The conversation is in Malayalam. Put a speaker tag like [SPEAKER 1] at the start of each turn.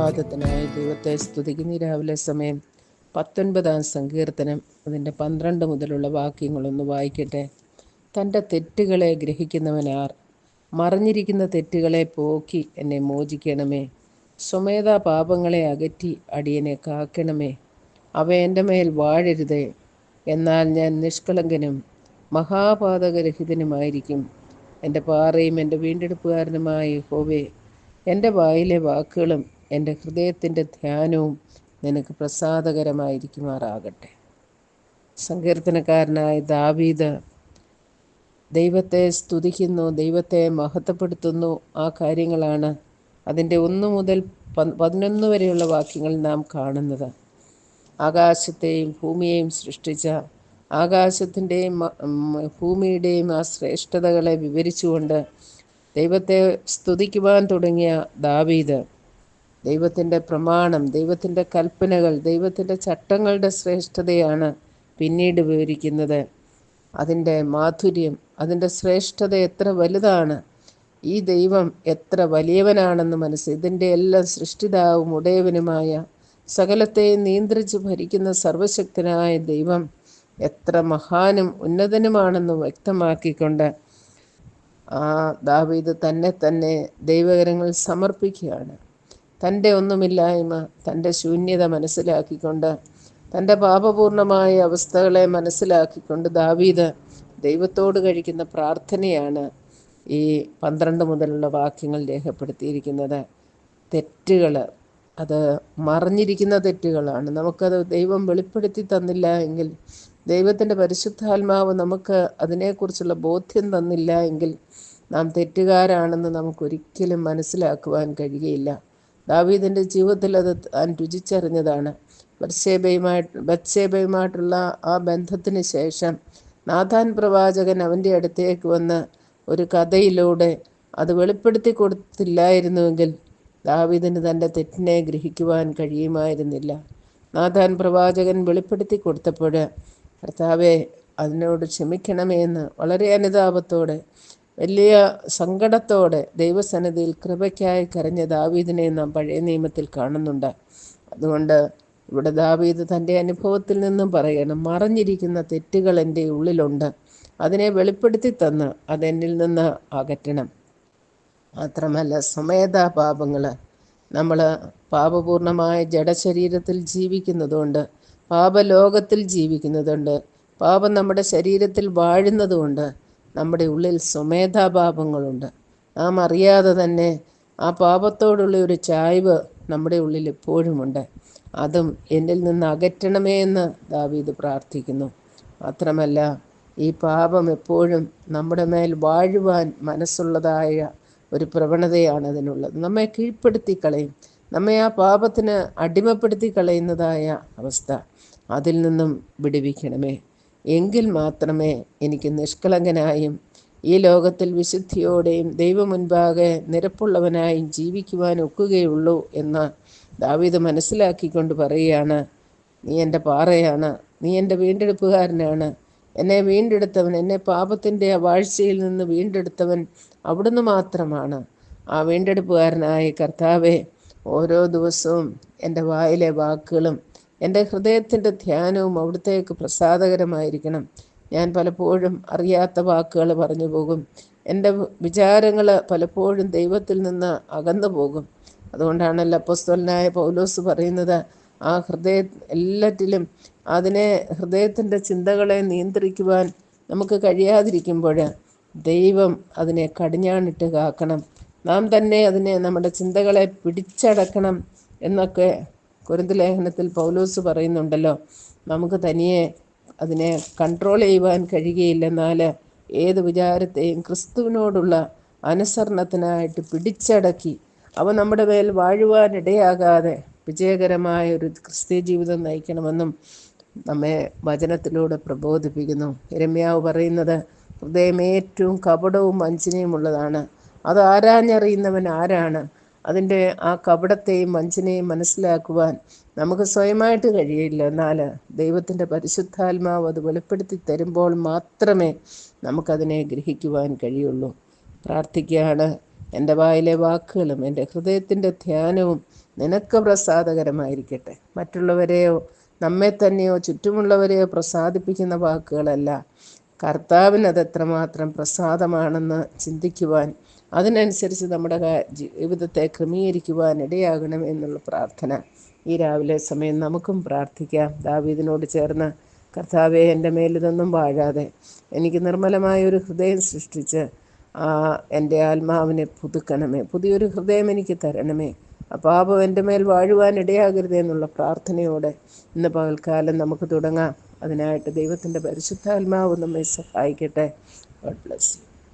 [SPEAKER 1] പ്രഭാതത്തിനായി ദൈവത്തെ സ്തുതിക്കുന്ന. രാവിലെ സമയം പത്തൊൻപതാം സങ്കീർത്തനം. അതിന്റെ പന്ത്രണ്ട് മുതലുള്ള വാക്യങ്ങളൊന്ന് വായിക്കട്ടെ. തന്റെ തെറ്റുകളെ ഗ്രഹിക്കുന്നവനാർ മറിഞ്ഞിരിക്കുന്ന തെറ്റുകളെ പോക്കി എന്നെ മോചിക്കണമേ. സ്വമേധാ പാപങ്ങളെ അകറ്റി അടിയനെ കാക്കണമേ. അവ എന്റെ മേൽ വാഴരുതേ. എന്നാൽ ഞാൻ നിഷ്കളങ്കനും മഹാപാതകരഹിതനുമായിരിക്കും. എന്റെ പാറയും എന്റെ വീണ്ടെടുപ്പുകാരനുമായി ഹോവേ എന്റെ വായിലെ വാക്കുകളും എന്റെ ഹൃദയത്തിന്റെ ധ്യാനവും നിനക്ക് പ്രസാദകരമായിരിക്കുമാറാകട്ടെ. സങ്കീർത്തനക്കാരനായ ദാവീദ് ദൈവത്തെ സ്തുതിക്കുന്നു ദൈവത്തെ മഹത്വപ്പെടുത്തുന്നു. ആ കാര്യങ്ങളാണ് അതിന്റെ ഒന്ന് മുതൽ പതിനൊന്ന് വരെയുള്ള വാക്യങ്ങൾ നാം കാണുന്നത്. ആകാശത്തെയും ഭൂമിയെയും സൃഷ്ടിച്ച ആകാശത്തിന്റെയും ഭൂമിയുടെയും ആ ശ്രേഷ്ഠതകളെ വിവരിച്ചുകൊണ്ട് ദൈവത്തെ സ്തുതിക്കുവാൻ തുടങ്ങിയ ദാവീദ് ദൈവത്തിന്റെ പ്രമാണം ദൈവത്തിന്റെ കൽപ്പനകൾ ദൈവത്തിന്റെ ചട്ടങ്ങളുടെ ശ്രേഷ്ഠതയാണ് പിന്നീട് വിവരിക്കുന്നത്. അതിന്റെ മാധുര്യം അതിന്റെ ശ്രേഷ്ഠത എത്ര വലുതാണ്? ഈ ദൈവം എത്ര വലിയവനാണെന്ന് മനസ്സ് ഇതിന്റെ എല്ലാം സൃഷ്ടിതാവും ഉടയവനുമായ സകലത്തെയും നിയന്ത്രിച്ച് ഭരിക്കുന്ന സർവശക്തനായ ദൈവം എത്ര മഹാനും ഉന്നതനുമാണെന്ന് വ്യക്തമാക്കിക്കൊണ്ട് ആ ദാവീദ് തന്നെ തന്നെ ദൈവകരങ്ങൾ സമർപ്പിക്കുകയാണ്. തന്റെ ഒന്നുമില്ലായ്മ തന്റെ ശൂന്യത മനസ്സിലാക്കിക്കൊണ്ട് തന്റെ പാപപൂർണമായ അവസ്ഥകളെ മനസ്സിലാക്കിക്കൊണ്ട് ദാവീദ് ദൈവത്തോട് കഴിക്കുന്ന പ്രാർത്ഥനയാണ് ഈ പന്ത്രണ്ട് മുതലുള്ള വാക്യങ്ങൾ രേഖപ്പെടുത്തിയിരിക്കുന്നത്. തെറ്റുകൾ അത് മറിഞ്ഞിരിക്കുന്ന തെറ്റുകളാണ്. നമുക്കത് ദൈവം വെളിപ്പെടുത്തി തന്നില്ല എങ്കിൽ ദൈവത്തിന്റെ പരിശുദ്ധാത്മാവ് നമുക്ക് അതിനെക്കുറിച്ചുള്ള ബോധ്യം തന്നില്ല എങ്കിൽ നാം തെറ്റുകാരാണെന്ന് നമുക്കൊരിക്കലും മനസ്സിലാക്കുവാൻ കഴിയുകയില്ല. ദാവീദിന്റെ ജീവിതത്തിൽ അത് താൻ രുചിച്ചറിഞ്ഞതാണ്. ബത്സേബയുമായിട്ട് ബത്സേബയുമായിട്ടുള്ള ആ ബന്ധത്തിന് ശേഷം നാഥാൻ പ്രവാചകൻ അവന്റെ അടുത്തേക്ക് വന്ന് ഒരു കഥയിലൂടെ അത് വെളിപ്പെടുത്തി കൊടുത്തില്ലായിരുന്നുവെങ്കിൽ ദാവീദിന് തന്റെ തെറ്റിനെ ഗ്രഹിക്കുവാൻ കഴിയുമായിരുന്നില്ല. നാഥാൻ പ്രവാചകൻ വെളിപ്പെടുത്തി കൊടുത്തപ്പോൾ കർത്താവെ അതിനോട് ക്ഷമിക്കണമേ എന്ന് വളരെ അനുതാപത്തോടെ വലിയ സങ്കടത്തോടെ ദൈവസന്നിധിയിൽ കൃപയ്ക്കായി കരഞ്ഞ ദാവീദിനെ നാം പഴയ നിയമത്തിൽ കാണുന്നുണ്ട്. അതുകൊണ്ട് ഇവിടെ ദാവീദ് തന്റെ അനുഭവത്തിൽ നിന്നും പറയണം മറഞ്ഞിരിക്കുന്ന തെറ്റുകൾ എന്റെ ഉള്ളിലുണ്ട് അതിനെ വെളിപ്പെടുത്തി തന്ന് അതെന്നിൽ നിന്ന് അകറ്റണം. മാത്രമല്ല സ്വമേധാ പാപങ്ങൾ. നമ്മൾ പാപപൂർണമായ ജഡശരീരത്തിൽ ജീവിക്കുന്നതുകൊണ്ട് പാപലോകത്തിൽ ജീവിക്കുന്നതുണ്ട് പാപം നമ്മുടെ ശരീരത്തിൽ വാഴുന്നതുകൊണ്ട് നമ്മുടെ ഉള്ളിൽ സ്വമേധാപാപങ്ങളുണ്ട് നാം അറിയാതെ തന്നെ ആ പാപത്തോടുള്ള ഒരു ചായ്വ് നമ്മുടെ ഉള്ളിൽ എപ്പോഴുമുണ്ട് അതും എന്നിൽ നിന്ന് അകറ്റണമേ എന്ന് ദാവീദ് പ്രാർത്ഥിക്കുന്നു. മാത്രമല്ല ഈ പാപം എപ്പോഴും നമ്മുടെ മേൽ വാഴുവാൻ മനസ്സുള്ളതായ ഒരു പ്രവണതയാണ് അതിനുള്ളത്. നമ്മെ കീഴ്പ്പെടുത്തി കളയും. നമ്മെ ആ പാപത്തിന് അടിമപ്പെടുത്തി കളയുന്നതായ അവസ്ഥ അതിൽ നിന്നും വിടുവിക്കണമേ. എങ്കിൽ മാത്രമേ എനിക്ക് നിഷ്കളങ്കനായും ഈ ലോകത്തിൽ വിശുദ്ധിയോടെയും ദൈവമുൻപാകെ നിരപ്പുള്ളവനായും ജീവിക്കുവാൻ ഒക്കുകയുള്ളൂ എന്ന് ദാവീദ് മനസ്സിലാക്കിക്കൊണ്ട് പറയുകയാണ്. നീ എന്റെ പാറയാണ് നീ എന്റെ വീണ്ടെടുപ്പുകാരനാണ്. എന്നെ വീണ്ടെടുത്തവൻ എന്നെ പാപത്തിന്റെ വാഴ്ചയിൽ നിന്ന് വീണ്ടെടുത്തവൻ അവിടുന്ന് മാത്രമാണ്. ആ വീണ്ടെടുപ്പുകാരനായ കർത്താവെ ഓരോ ദിവസവും എന്റെ വായിലെ വാക്കുകളും എന്റെ ഹൃദയത്തിന്റെ ധ്യാനവും അവിടുത്തേക്ക് പ്രസാദകരമായിരിക്കണം. ഞാൻ പലപ്പോഴും അറിയാത്ത വാക്കുകൾ പറഞ്ഞു പോകും. എന്റെ വിചാരങ്ങൾ പലപ്പോഴും ദൈവത്തിൽ നിന്ന് അകന്നു പോകും. അതുകൊണ്ടാണല്ലോ അപ്പസ്തോലനായ പൗലോസ് പറയുന്നത് ആ ഹൃദയ എല്ലാറ്റിലും അതിനെ ഹൃദയത്തിന്റെ ചിന്തകളെ നിയന്ത്രിക്കുവാൻ നമുക്ക് കഴിയാതിരിക്കുമ്പോൾ ദൈവം അതിനെ കടിഞ്ഞാണിട്ട് കാക്കണം. നാം തന്നെ അതിനെ നമ്മുടെ ചിന്തകളെ പിടിച്ചടക്കണം എന്നൊക്കെ കുരുന്ത് ലേഖനത്തിൽ പൗലോസ് പറയുന്നുണ്ടല്ലോ നമുക്ക് തനിയെ അതിനെ കൺട്രോൾ ചെയ്യുവാൻ കഴിയുകയില്ലെന്നാൽ ഏത് വിചാരത്തെയും ക്രിസ്തുവിനോടുള്ള അനുസരണത്തിനായിട്ട് പിടിച്ചടക്കി അവ നമ്മുടെ മേൽ വാഴുവാനിടയാകാതെ വിജയകരമായ ഒരു ക്രിസ്ത്യ ജീവിതം നയിക്കണമെന്നും നമ്മെ വചനത്തിലൂടെ പ്രബോധിപ്പിക്കുന്നു. രമ്യാവ് പറയുന്നത് ഹൃദയം ഏറ്റവും കപടവും വഞ്ചനയും ഉള്ളതാണ് അത് ആരാഞ്ഞറിയുന്നവൻ ആരാണ്? അതിന്റെ ആ കപടത്തെയും വഞ്ചനയും മനസ്സിലാക്കുവാൻ നമുക്ക് സ്വയമായിട്ട് കഴിയില്ല. എന്നാൽ ദൈവത്തിന്റെ പരിശുദ്ധാത്മാവ് അത് വെളിപ്പെടുത്തി തരുമ്പോൾ മാത്രമേ നമുക്കതിനെ ഗ്രഹിക്കുവാൻ കഴിയുള്ളൂ. പ്രാർത്ഥിക്കുകയാണ്. എന്റെ വായിലെ വാക്കുകളും എന്റെ ഹൃദയത്തിന്റെ ധ്യാനവും നിനക്ക് പ്രസാദകരമായിരിക്കട്ടെ. മറ്റുള്ളവരെയോ നമ്മെ തന്നെയോ ചുറ്റുമുള്ളവരെയോ പ്രസാദിപ്പിക്കുന്ന വാക്കുകളല്ല. കർത്താവിനത് എത്രമാത്രം പ്രസാദമാണെന്ന് ചിന്തിക്കുവാൻ അതിനനുസരിച്ച് നമ്മുടെ ജീവിതത്തെ ക്രമീകരിക്കുവാൻ ഇടയാകണം എന്നുള്ള പ്രാർത്ഥന ഈ രാവിലെ സമയം നമുക്കും പ്രാർത്ഥിക്കാം. ദാവീദിനോട് ചേർന്ന് കർത്താവെ എന്റെ മേലിതൊന്നും വാഴാതെ എനിക്ക് നിർമ്മലമായ ഒരു ഹൃദയം സൃഷ്ടിച്ച് എന്റെ ആത്മാവിനെ പുതുക്കണമേ. പുതിയൊരു ഹൃദയം എനിക്ക് തരണമേ. പാപം എന്റെ മേൽ വാഴുവാൻ ഇടയാകരുത് എന്നുള്ള പ്രാർത്ഥനയോടെ ഇന്ന് പകൽക്കാലം നമുക്ക് തുടങ്ങാം. അതിനായിട്ട് ദൈവത്തിന്റെ പരിശുദ്ധാത്മാവ് നമ്മെ സഹായിക്കട്ടെ. God bless you